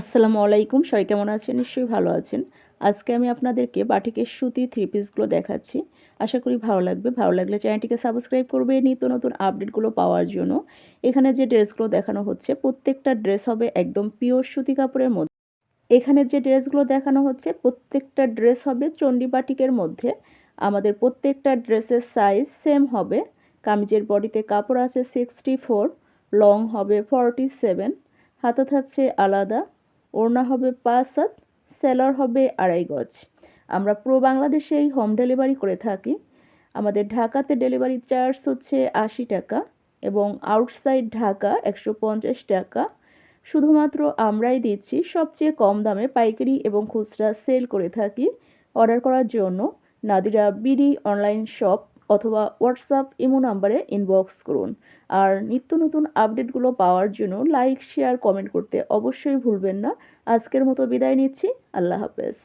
আসসালামু আলাইকুম। সবাই কেমন আছেন? নিশ্চয়ই ভালো আছেন। আজকে আমি আপনাদেরকে বাটিকের সুতি থ্রি পিসগুলো দেখাচ্ছি। আশা করি ভালো লাগবে। ভালো লাগলে চ্যানেলটিকে সাবস্ক্রাইব করবে। নিত্য নতুন আপডেটগুলো পাওয়ার জন্য। এখানে যে ড্রেসগুলো দেখানো হচ্ছে, প্রত্যেকটা ড্রেস হবে একদম পিওর সুতি কাপড়ের মধ্যে। এখানে যে ড্রেসগুলো দেখানো হচ্ছে, প্রত্যেকটা ড্রেস হবে চণ্ডী বাটিকের মধ্যে। আমাদের প্রত্যেকটা ড্রেসের সাইজ সেম হবে। কামিজের বডিতে কাপড় আছে সিক্সটি ফোর লং হবে ফর্টি সেভেন হাতা থাকছে আলাদা। ওড়না হবে পাঁচ হাত সেলর হবে আড়াই গজ। আমরা পুরো বাংলাদেশেই হোম ডেলিভারি করে থাকি। আমাদের ঢাকাতে ডেলিভারি চার্জ হচ্ছে আশি টাকা এবং আউটসাইড ঢাকা একশো পঞ্চাশ টাকা। শুধুমাত্র আমরাই দিচ্ছি, সবচেয়ে কম দামে পাইকারি এবং খুচরা সেল করে থাকি। অর্ডার করার জন্য নাদিরা বিডি অনলাইন শপ অথবা হোয়াটসঅ্যাপ ইমো নাম্বারে ইনবক্স করুন। আর নিত্য নতুন আপডেটগুলো পাওয়ার জন্য লাইক শেয়ার কমেন্ট করতে অবশ্যই ভুলবেন না। আজকের মতো বিদায় নিচ্ছি। আল্লাহ হাফেজ।